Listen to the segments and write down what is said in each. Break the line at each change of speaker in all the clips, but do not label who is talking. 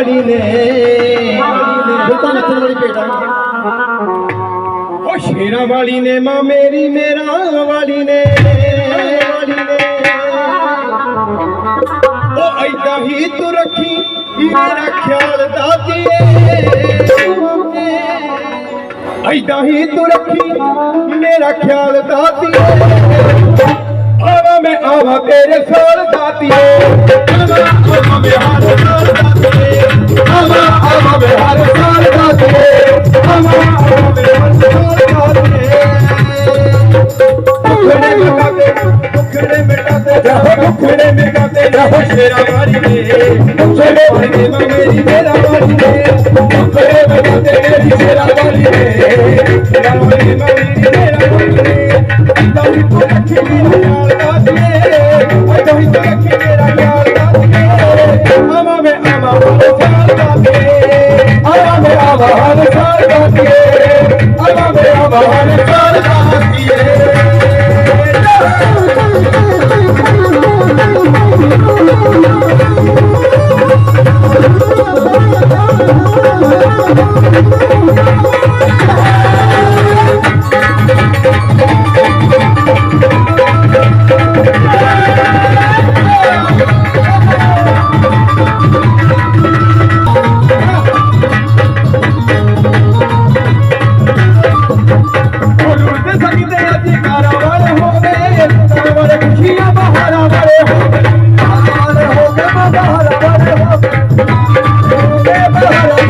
ਵਾਲੀ ਨੇ ਬਿਲਕੁਲ ਨੱਚਣ ਵਾਲੀ ਭੇਟਾ ਉਹ ਸ਼ੇਰਾਂ ਵਾਲੀ ਨੇ, ਮਾਂ ਮੇਰੀ, ਮੇਰਾ ਵਾਲੀ ਨੇ ਵਾਲੀ ਉਹ ਐਦਾਂ ਹੀ ਤੂੰ ਰੱਖੀ, ਮੇਰਾ ਖਿਆਲ ਦਾਤੀਏ। ਐਦਾਂ ਹੀ ਤੂੰ ਰੱਖੀ, ਮੇਰਾ ਖਿਆਲ ਦਾਤੀਏ। ਆਵਾ ਮੈਂ, ਆਵਾ ਤੇਰੇ ਸੋਲ ਦਾਤੀਏ। ਆਵਾ ਆਵਾ ਮੈਂ ਹਰ ਭੁੱਖੜੇ ਮਿਟਾਤੇ ਜਾਹੋ ਭੁੱਖੜੇ ਮਿਟਾਤੇ ਜਾਹੋ ਸ਼ੇਰਾ ਵਾਲੀ ਨੇ ਸ਼ੇਰੇ ਵਾਲੀ ਨੇ ਮਾਂ ਮੇਰੀ ਮੇਰਾ ਵਾਲੀ ਨੇ ਭੁੱਖੜੇ ਮਿਟਾਤੇ ਮੇਰੀ ਸ਼ੇਰਾ ਵਾਲੀ ਨੇ ਮਾਂ ਮੇਰੀ ਮੇਰਾ ਵਾਲੀ ਨੇ ਅੱਧਾ ਹੀ ਤੂੰ ਰੱਖੀ ਮੇਰਾ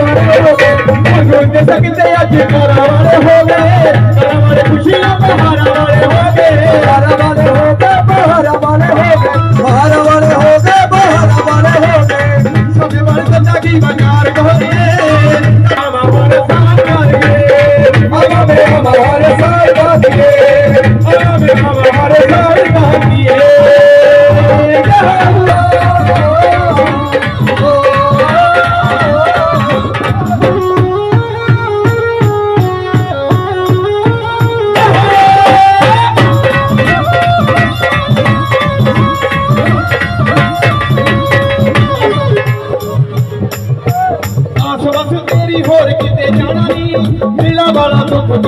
ਬਹਾਰਾਂ ਵਾਲੇ ਹੋ ਗਏ ਲੁੱਟ ਸਕਦੇ ਅੱਜ ਕਾਰਾਂ ਵਾਲੇ ਹੋ ਗਏ ਤਾਂ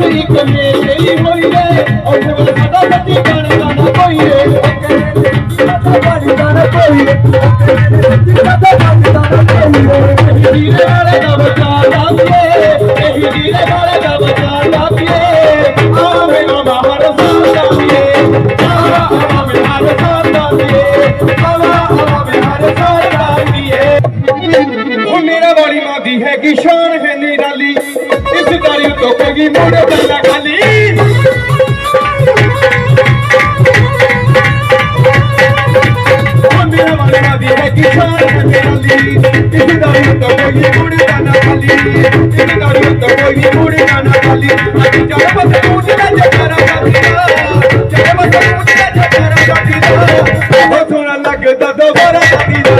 ਆਹੀ ਤੇ ਬਸ ਇੱਕ ਮੇਰੀ ਹੋਈ ਏ ਉਹ ਮੇਰੇ ਸਾਡਾ ਨਾ ਕੋਈ ਵੇ ਸਾਡਾ ਬਣਦਾ ਨਾ ਕੋਈ ਵੇ ਸਾਡਾ ਬਣਦਾ ਨਾ ਕੋਈ ਹੀਰੇ ਵਾਲੇ ਦਾ ਬਚਾ ਲਾਂਗੇ ਇਹ ਹੀਰੇ ਵਾਲੇ ਦਾ ਬਚਾ ਲਾਂਗੇ ਆਵੇਂ ਆਵਾ ਹਰ ਸਾਲ ਦਾਦੀਏ ਆਵਾ ਆਵਾ ਹਰ ਸਾਲ ਦਾਦੀਏ ਆਵਾ ਆਵਾ ਹਰ ਸਾਲ ਦਾਦੀਏ ਉਹ ਮੇਰਾ ਵਾਲੀ ਮਾਦੀ ਹੈ ਕਿ ਸ਼ਾਨ ਹੈ ਨਿਰਾਲੀ తొక్కగి మూడు గల్ల ఖాళీ తొక్కగి మూడు గల్ల ఖాళీ తొక్కగి మూడు గల్ల ఖాళీ అది జలపతి ఊటిన జగర జలపతి ఊటిన జగర ਲੱਗਦਾ ਦੋਬਾਰਾ ਲੱਗਦਾ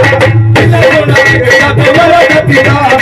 ਲੱਗਦਾ ਦੋਬਾਰਾ ਲੱਗਦਾ